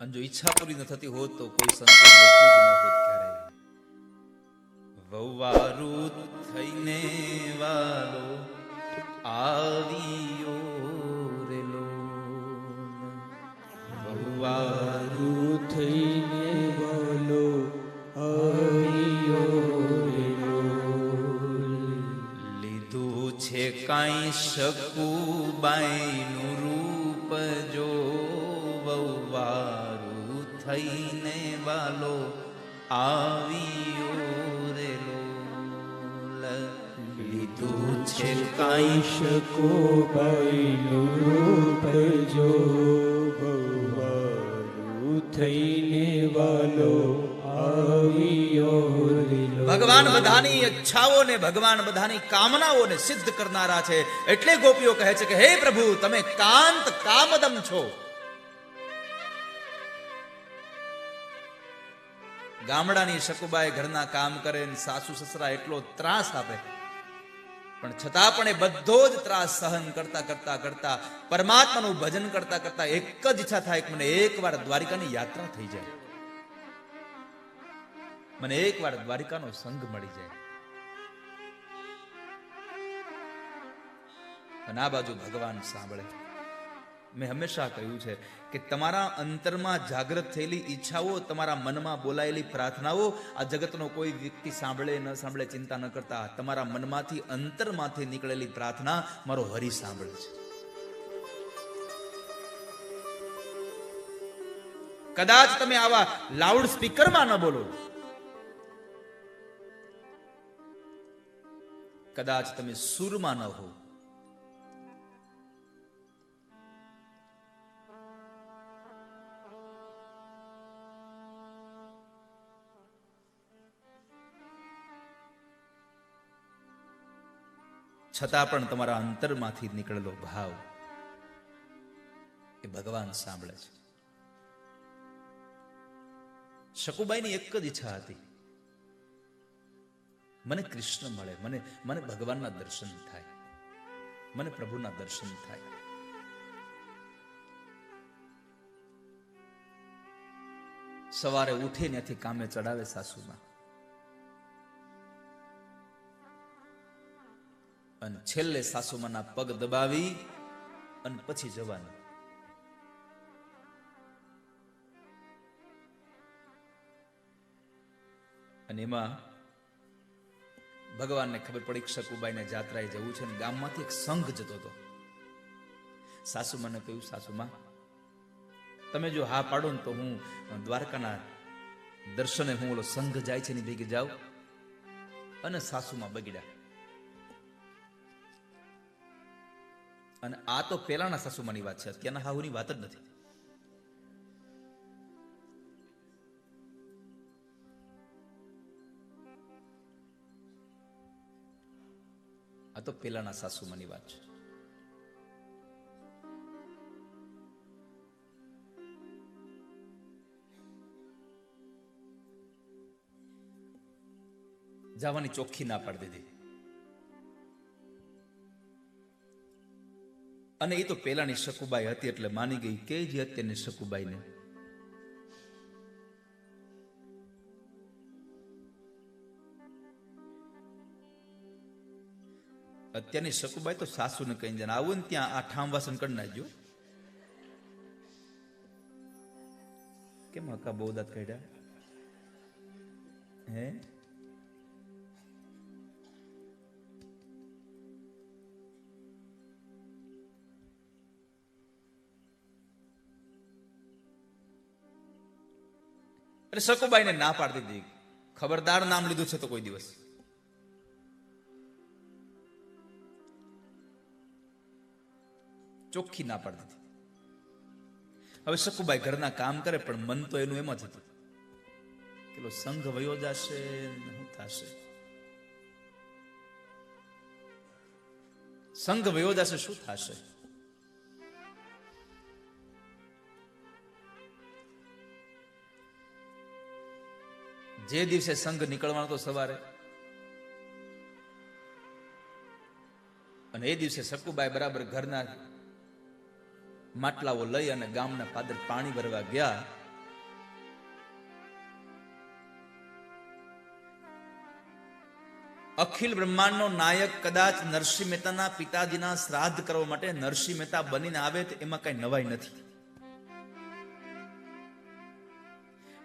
અને જો ઈચ્છા પૂરી ન થતી હોત તો કોઈ સંતો વવારું થઈને વાલો આવ્યો રેલો. વવારું થઈને વાલો આવ્યો લીધું છે કાંઈ શકુબાઈનું રૂપ થઈને વાલો આવ્યો રેલો લીધું છે કાંઈ શકો ભવારું થઈને વાલો. ભગવાન બધાની ઈચ્છાઓને, ભગવાન બધાની કામનાઓને સિદ્ધ કરનારા છે. એટલે ગોપીઓ કહે છે કે, હે પ્રભુ, તમે કાંત કામદમ છો. ગામડાની શકુબાઈ ઘરના કામ કરે ને સાસુ સસરા એટલો ત્રાસ આપે. પણ છતાં પણ એ બધો જ ત્રાસ સહન કરતા કરતા કરતા પરમાત્માનું ભજન કરતા કરતા એક જ ઈચ્છા થાય કે મને એકવાર દ્વારિકાની યાત્રા થઈ જાય. મને એકવાર દ્વારિકાનો સંગ મળી જાય. અને આ બાજુ ભગવાન સાંભળે. મેં હંમેશા કહ્યું છે કે તમારા અંતરમાં જાગૃત થયેલી ઈચ્છાઓ, તમારા મનમાં બોલાયેલી પ્રાર્થનાઓ, આ જગતનો કોઈ વ્યક્તિ સાંભળે, ન સાંભળે, ચિંતા ન કરતા, તમારા મનમાંથી, અંતરમાંથી નીકળેલી પ્રાર્થના મારો હરી સાંભળે છે. કદાચ તમે આવા લાઉડ સ્પીકરમાં ન બોલો. કદાચ તમે સુરમાં ન હો. છતાં પણ તમારા અંતરમાંથી નીકળેલો ભાવ એ ભગવાન સાંભળે છે. શકુબાઈની એક જ ઈચ્છા હતી. મને કૃષ્ણ મળે, મને મને ભગવાનના દર્શન થાય, મને પ્રભુના દર્શન થાય. સવારે ઉઠે ત્યાંથી કામે ચડાવે સાસુમાં. અને છેલ્લે સાસુમાના પગ દબાવી અને પછી જવાનું. અને એમાં ભગવાનને ખબર પડી કે શકુબાઈને જાત્રાએ જવું છે અને ગામમાંથી એક સંઘ જતો હતો. સાસુમાને કહ્યું, સાસુમાં, તમે જો હા પાડો ને તો હું દ્વારકાના દર્શને હું ઓલો સંઘ જાય છે ને ભેગી જાઉં. અને સાસુમાં બગડ્યા. અને આ તો પેલાના સાસુમાની વાત છે, અત્યારના હાહુની વાત જ નથી. આ તો પેલાના સાસુમાની વાત છે. જવાની ચોખ્ખી ના પાડી દીધી. અને એ તો પેલાની શકુબાઈ હતી એટલે માની ગઈ કે જે અત્યારની શકુબાઈને. અત્યારની શકુબાઈ તો સાસુને કહી જાય આવું ને ત્યાં આ ઠામ વાસણ કરી નાખજો. કેમ હકા બહુ દાંત કાઢ્યા? હે? એટલે સકુબાઈને ના પાડી દીધી ખબરદાર નામ લીધું છે તો કોઈ દિવસ. ચોખ્ખી ના પાડી દીધી હવે સકુબાઈ ઘરના કામ કરે પણ મન તો એનું એમ જ હતું. પેલો સંઘ વયો જશે શું થશે? સંઘ વયો જશે, શું થશે? જે દિવસે સંઘ નીકળવાનો તો સવારે, અને એ દિવસે સકુબાઈ બરાબર ઘરના માટલાઓ લઈ અને ગામના પાદર પાણી ભરવા ગયા, અખિલ બ્રહ્માંડનો નાયક કદાચ નરસિંહ મહેતાના પિતાજીના શ્રાદ્ધ કરવા માટે નરસિંહ મહેતા બનીને આવે તો એમાં કઈ નવાઈ નથી.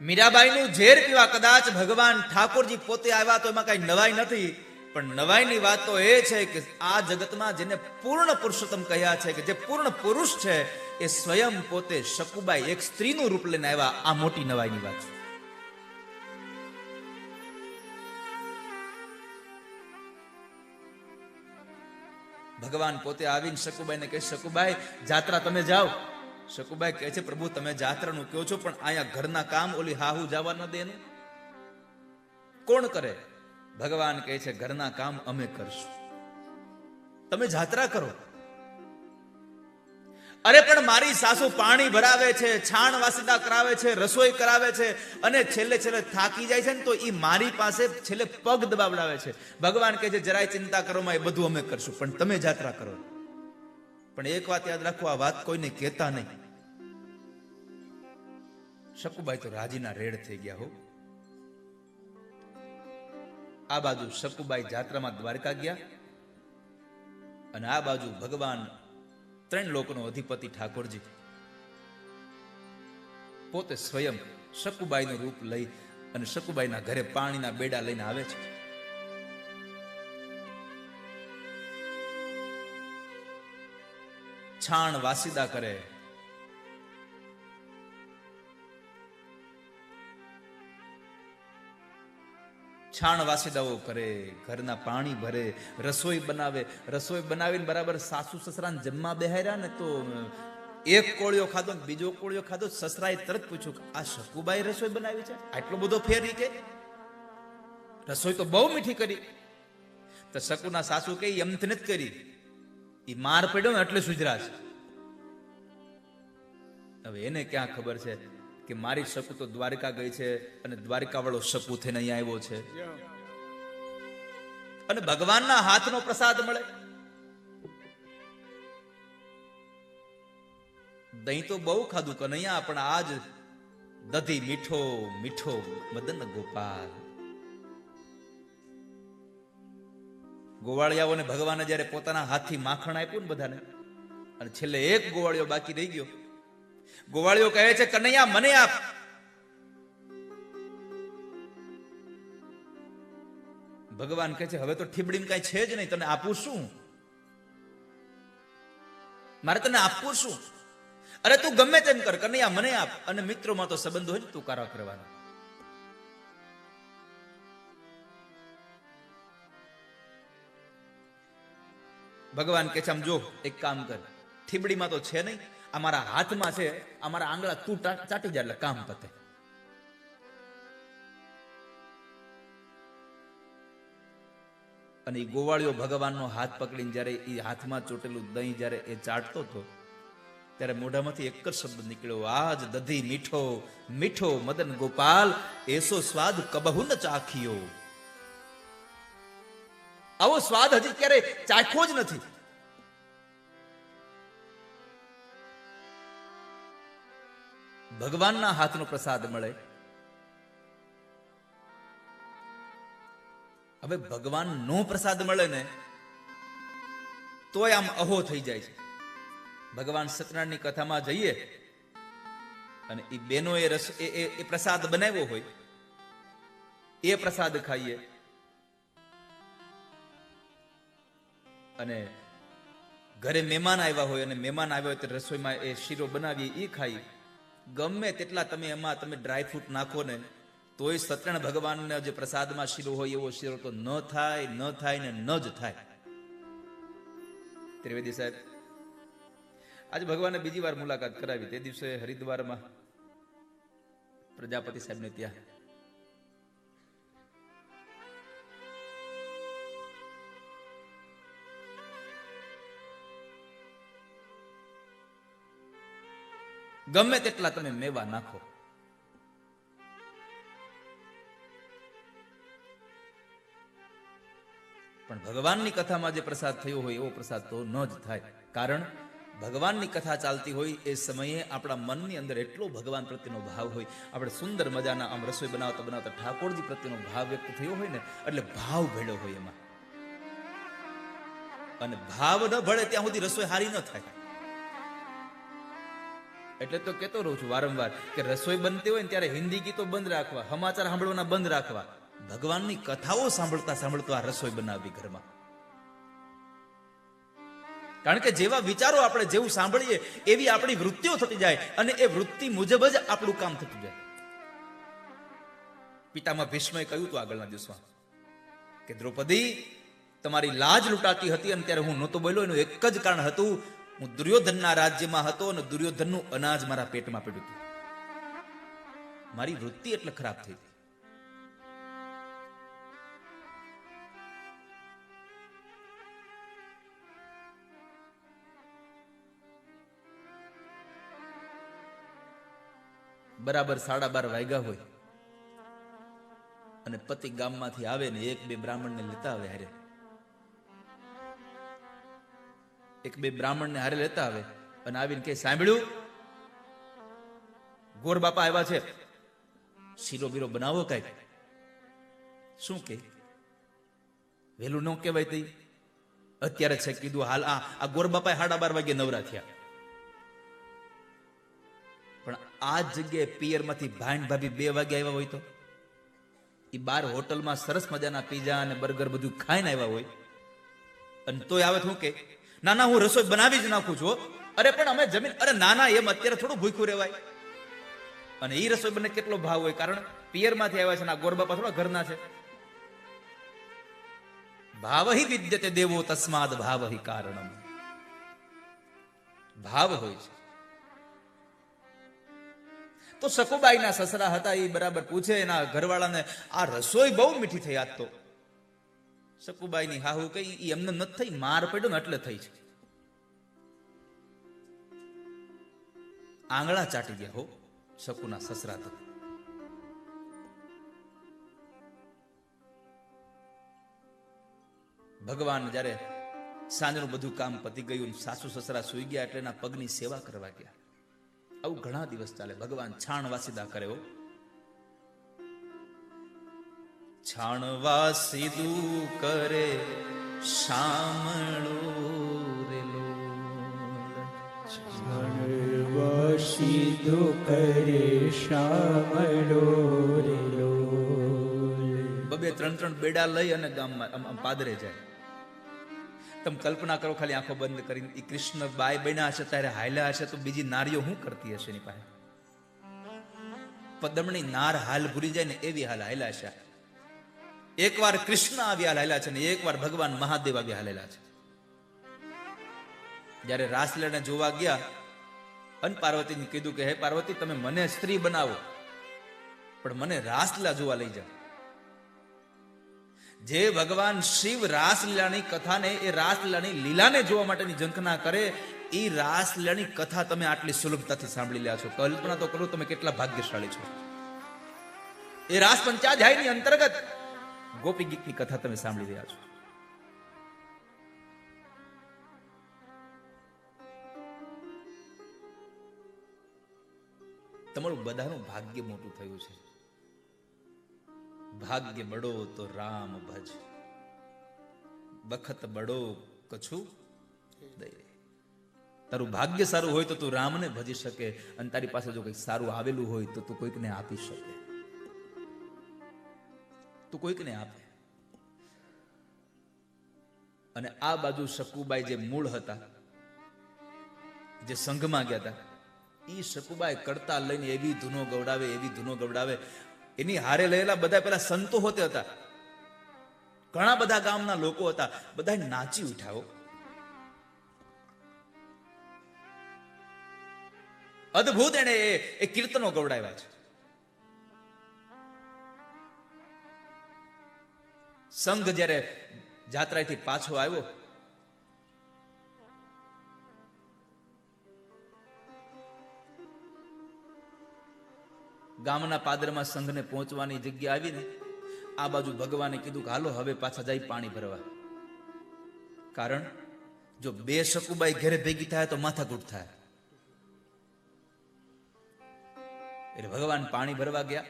મીરાબાઈનું ઝેર પીવા કદાચ ભગવાન ઠાકોરજી પોતે આવ્યા તો એમાં કઈ નવાઈ નથી. પણ નવાઈની વાત તો એ છે કે આ જગતમાં જેને પૂર્ણ પુરુષોત્તમ કહ્યા છે કે જે પૂર્ણ પુરુષ છે, એ સ્વયં પોતે શકુબાઈ એક સ્ત્રીનું રૂપ લઈને આવ્યા. આ મોટી નવાઈની વાત છે. ભગવાન પોતે આવીને શકુબાઈને કહે, શકુબાઈ, જાત્રા તમે જાઓ. શકુબાઈ કહે છે, પ્રભુ, તમે જાત્રાનું કહો છો, પણ અહીંયા ઘરના કામ ઓલી હાહુ જવા ન દે ને? કોણ કરે? ભગવાન કહે છે, ઘરના કામ અમે કરશું. તમે જાત્રા કરો. અરે, પણ મારી સાસુ પાણી ભરાવે છે, છાણ વાસીદા કરાવે છે, રસોઈ કરાવે છે, અને છેલ્લે છેલ્લે થાકી જાય છે ને, તો એ મારી પાસે છેલ્લે પગ દબાવડાવે છે. ભગવાન કહે છે, જરાય ચિંતા કરો એ બધું અમે કરશું. પણ તમે જાત્રા કરો. પણ એક વાત યાદ રાખો, આ વાત કોઈને કહેતા નહીં. શકુબાઈ તો રાજીના રેડ થઈ ગયા હો. આ બાજુ શકુબાઈ જાત્રામાં દ્વારકા ગયા અને આ બાજુ ભગવાન ત્રણ લોકોનો અધિપતિ ઠાકોરજી પોતે સ્વયં શકુબાઈનું રૂપ લઈ અને શકુબાઈના ઘરે પાણીના બેડા લઈને આવે છે. છાણ વાસીદા કરે. છાણ વાસીદાઓ કરે, ઘરના પાણી ભરે, રસોઈ બનાવે. રસોઈ બનાવીને બરાબર સાસુ સસરાને જમવા બેહાર્યા ને તો એક કોળિયો ખાધો ને બીજો કોળિયો ખાધો, સસરાએ તરત પૂછ્યું આ શકુબાઈ રસોઈ બનાવી છે? આટલો બધો ફેરી કે? રસોઈ તો બહુ મીઠી કરી. તો શકુના સાસુ કે એમથી જ કરી. એ માર પડ્યો ને એટલે સુધરા છે. હવે એને ક્યાં ખબર છે કે મારી શકુ તો દ્વારકા ગઈ છે અને દ્વારકા વાળો શકુ થઈને અહીંયા આવ્યો છે. અને ભગવાનના હાથનો પ્રસાદ મળે. દહીં તો બહુ ખાધું કનૈયા પણ આજ દધી મીઠો મીઠો મદન ગોપાલ. ગોવાળિયાઓને ભગવાને જ્યારે પોતાના હાથથી માખણ આપ્યું ને બધાને, અને છેલ્લે એક ગોવાળિયો બાકી રહી ગયો. ગોવાળિયો કહે છે, કનૈયા, મને આપ. ભગવાન કહે છે, હવે તો ઠીબડીમાં કઈ છે જ નહીં, તને આપું શું? મારે તને આપવું શું? અરે, તું ગમે તેમ કર, કનૈયા, મને આપ, અને મિત્રોમાં તો સંબંધ હોય ને, તું કારા કરવાનો. ભગવાન કે છે, આમ જો, એક કામ કર. થીબડીમાં તો છે નહીં. અમારા હાથમાં છે. અમારા આંગળા તું ચાટી જાય એટલે કામ પતે. અને એ ગોવાળીઓ ભગવાનનો હાથ પકડીને જ્યારે એ હાથમાં ચોટેલું દહીં જ્યારે એ ચાટતો હતો, ત્યારે મોઢામાંથી એક જ શબ્દ નીકળ્યો, આજ દધી મીઠો મીઠો મદન ગોપાલ, એસો સ્વાદ કબહુ ન ચાખ્યો. આવો સ્વાદ હજી ક્યારે ચાખ્યો જ નથી. ભગવાનના હાથનો પ્રસાદ મળે. હવે ભગવાન નો પ્રસાદ મળે ને, તોય આમ અહો થઈ જાય છે. ભગવાન સત્યનારાયણની કથામાં જઈએ, અને એ બેનો એ રસ એ પ્રસાદ બનાવ્યો હોય, એ પ્રસાદ ખાઈએ. અને ઘરે મહેમાન આવ્યા હોય અને મહેમાન આવ્યા હોય તો રસોઈમાં એ શીરો બનાવી એ ખાઈ ગમે તેટલા તમે એમાં તમે ડ્રાયફ્રૂટ નાખો ને, તોય સત્યનારાયણ ભગવાનને જે પ્રસાદમાં શીરો હોય એવો શીરો તો ન થાય ન થાય ને ન જ થાય. ત્રિવેદી સાહેબ, આજે ભગવાને બીજી વાર મુલાકાત કરાવી. તે દિવસે હરિદ્વારમાં પ્રજાપતિ સાહેબને ત્યાં ગમે તેટલા તમે મેવા નાખો. પણ ભગવાનની કથામાં જે પ્રસાદ થયો હોય એવો પ્રસાદ તો ન જ થાય. કારણ ભગવાનની કથા ચાલતી હોય એ સમયે આપણા મનની અંદર એટલો ભગવાન પ્રત્યેનો ભાવ હોય. આપણે સુંદર મજાના આમ રસોઈ બનાવતા બનાવતા ઠાકોરજી પ્રત્યેનો ભાવ વ્યક્ત થયો હોય ને, એટલે ભાવ ભેળો હોય એમાં. અને ભાવ ન ભળે ત્યાં સુધી રસોઈ હારી ન થાય. એટલે તો કેતો રહું છું વારંવાર કે રસોઈ બનતી હોય ને ત્યારે હિન્દી ગીતો બંધ રાખવા, સમાચાર સાંભળવાના બંધ રાખવા. ભગવાનની કથાઓ સાંભળતા સાંભળતા રસોઈ બનાવવી ઘરમાં. કારણ કે જેવા વિચારો આપણે જેવું સાંભળીએ, એવી આપણી વૃત્તિઓ થતી જાય અને એ વૃત્તિ મુજબ જ આપણું કામ થતું જાય. પિતામાં ભીષ્મએ કહ્યું હતું આગળના દિવસમાં કે દ્રૌપદી, તમારી લાજ લૂંટાતી હતી અને ત્યારે હું નહોતો બોલ્યો, એનું એક જ કારણ હતું હું દુર્યોધનના રાજ્યમાં હતો અને દુર્યોધનનું અનાજ મારા પેટમાં પડ્યું હતું. મારી વૃત્તિ એટલે ખરાબ થઈ હતી બરાબર સાડા બાર વાગ્યા હોય અને પતિ ગામમાંથી આવે ને એક બે બ્રાહ્મણને લેતા આવે હારે. એક બે બ્રાહ્મણને હારે લેતા આવે અને આવીને કે સાંભળ્યું? ગોર બાપા આવ્યા છે. શીરો બીરો બનાવો કઈ શું કે વેલું ન કહેવાય તઈ. અત્યારે છે કીધું, હાલ આ આ ગોર બાપા સાડા બાર વાગે નવરા થયા. પણ આ જગ્યાએ પિયરમાંથી ભાઈન ભાભી બે વાગે આવ્યા હોય તો? એ બાર હોટલમાં સરસ મજાના પીઝા અને બર્ગર બધું ખાઈને આવ્યા હોય? અને તોય આવે શું કે ના ના હું રસોઈ બનાવી જ નાખું છું. અરે, પણ અમે જમીન, અરે ના ના એમ અત્યારે થોડું ભૂખ્યું રહેવાય. અને એ રસોઈ બને કેટલો ભાવ હોય, કારણ પિયરમાંથી આવ્યા છે ના ગોરબાપા થોડા ઘરના છે. ભાવહી વિદ્યતે દેવો તસ્માદ ભાવહી કારણમ. ભાવ હોય છે. તો સકુબાઈના સસરા હતા એ બરાબર પૂછે એના ઘરવાળાને, આ રસોઈ બહુ મીઠી થઈ આજ તો. સકુબાઈની હાહુ કઈ એ એમને નથી થઈ, માર પડ્યો ને એટલે થઈ છે. આંગળા ચાટી ગયા હો, શકુના સસરા તો ભગવાન જ્યારે સાંજનું બધું કામ પતી ગયું સાસુ સસરા સુઈ ગયા એટલે એના પગની સેવા કરવા ગયા. આવું ઘણા દિવસ ચાલે. ભગવાન છાણ વાસીદા કરે હો. છાણ સીધું કરે શામળો રેલો છાણવા સીધું કરે શામળો રેલો બબે ત્રણ ત્રણ બેડા લઈ અને ગામમાં પાદરે જાય. તમે કલ્પના કરો ખાલી આંખો બંધ કરીને ઈ કૃષ્ણ બાય બન્યા હશે ત્યારે હાલ્યા હશે તો બીજી નારીઓ શું કરતી હશે એની પાસે? પદમણી નાર હાલ ભૂલી જાય ને એવી હાલ હાલ્યા છે એકવાર કૃષ્ણ આવી હાલેલા છે ને એકવાર ભગવાન મહાદેવ આવી હાલેલા છે. જ્યારે રાસલીલાને જોવા ગયા, અને પાર્વતીને કીધું કે, હે પાર્વતી, તમે મને સ્ત્રી બનાવો. પણ મને રાસલીલા જોવા લઈ જાઓ. જે ભગવાન શિવ રાસલીલાની કથાને, એ રાસલીલાની લીલાને જોવા માટેની ઝંખના કરે એ રાસલીલાની કથા તમે આટલી સુલભતાથી સાંભળી લ્યા છો. કલ્પના તો કરો, તમે કેટલા ભાગ્યશાળી છો. એ રાસ પંચાધ્યાયની અંતર્ગત ગોપી ગીતની કથા તમે સાંભળી રહ્યા છો. તમારું બધાનું ભાગ્ય મોટું થયું છે. ભાગ્ય બડો તો રામ ભજ. બખત બડો કછું તારું ભાગ્ય સારું હોય તો તું રામને ભજી શકે અને તારી પાસે જો કંઈક સારું આવેલું હોય તો તું કોઈકને આપી શકે. તું કોઈકને આપે. અને આ બાજુ શકુબાઈ જે મૂળ હતા, જે સંઘમાં ગયા હતા એ શકુબાઈ કરતા લઈને એવી ધૂનો ગવડાવે, એવી ધૂનો ગવડાવે. એની હારે લયેલા બધા પેલા સંતો હોતે હતા. ઘણા બધા ગામના લોકો હતા. બધા નાચી ઉઠાવો. અદ્ભુત એને એ કીર્તનો ગવડાવ્યા છે. સંઘ જ્યારે જાત્રાથી પાછો આવ્યો, ગામના પાદરમાં સંઘને પહોંચવાની જગ્યા આવીને આ બાજુ ભગવાને કીધું કે હાલો, હવે પાછા જાય પાણી ભરવા. કારણ જો બે શકુબાઈ ઘરે ભેગી થાય તો માથાકૂટ થાય. એટલે ભગવાન પાણી ભરવા ગયા.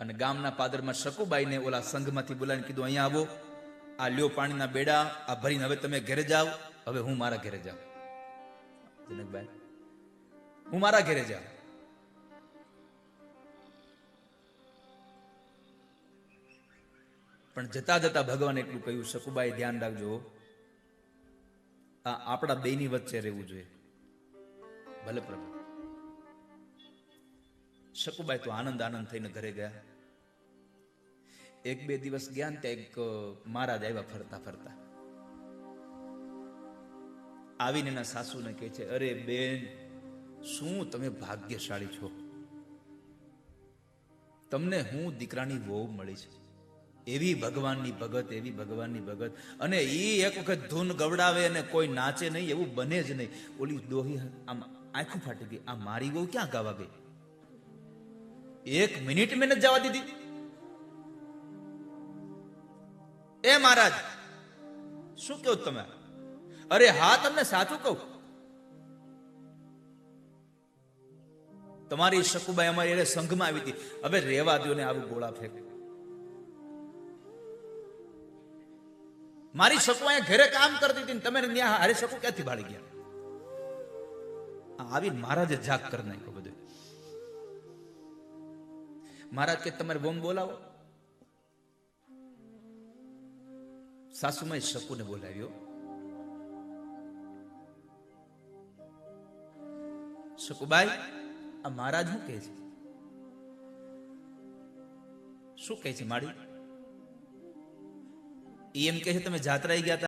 અને ગામના પાદરમાં શકુબાઈને ઓલા સંઘમાંથી બોલાવીને કીધું, અહીંયા આવો. આ લ્યો પાણીના બેડા, આ ભરીને હવે તમે ઘરે જાઓ. હવે હું મારા ઘરે જાઉં. જનકભાઈ, હું મારા ઘરે જાઉં. પણ જતા જતા ભગવાન એટલું કહ્યું, શકુબાઈ, ધ્યાન રાખજો. આ આપણા બેની વચ્ચે રહેવું જોઈએ. ભલે પ્રભુ. શકુબાઈ તો આનંદ આનંદ થઈને ઘરે ગયા. એક બે દિવસ ગયા ને ત્યાં એક મહારાજ આવ્યા ફરતા ફરતા. આવીને એના સાસુને કહે છે, અરે બેન, શું તમે ભાગ્યશાળી છો? તમને હું દીકરાની વહુ મળી છે એવી ભગવાનની ભગત, એવી ભગવાનની ભગત. અને એ એક વખત ધૂન ગવડાવે અને કોઈ નાચે નહીં, એવું બને જ નહીં. ઓલી દોહી, આમ આંખું ફાટી ગઈ. આ મારી વહુ ક્યાં ગાવા ગઈ? એક મિનિટ મેં નથી જવા દીધી એ મહારાજ શું કહો તમે અરે હા તમને સાચું કહું તમારી શકુબાઈ અમારી એને સંઘમાં આવી હતી હવે રેવા દો ને આવું ગોળા ફેંક મારી શકુ અહીંયા ઘરે કામ કરતી હતી તમે ને ત્યાં હારે શકુ ક્યાંથી ભાળી ગયા આવી મહારાજે જાગ કરી નાખ્યો બધું મહારાજ કે તમારે બોમ બોલાવો. સાસુમાં શકુને બોલાવ્યો. શકુબાઈ, આ મહારાજ શું કહે છે? શું કહે છે માડી એમ કહે છે, તમે જાત્રાએ ગયા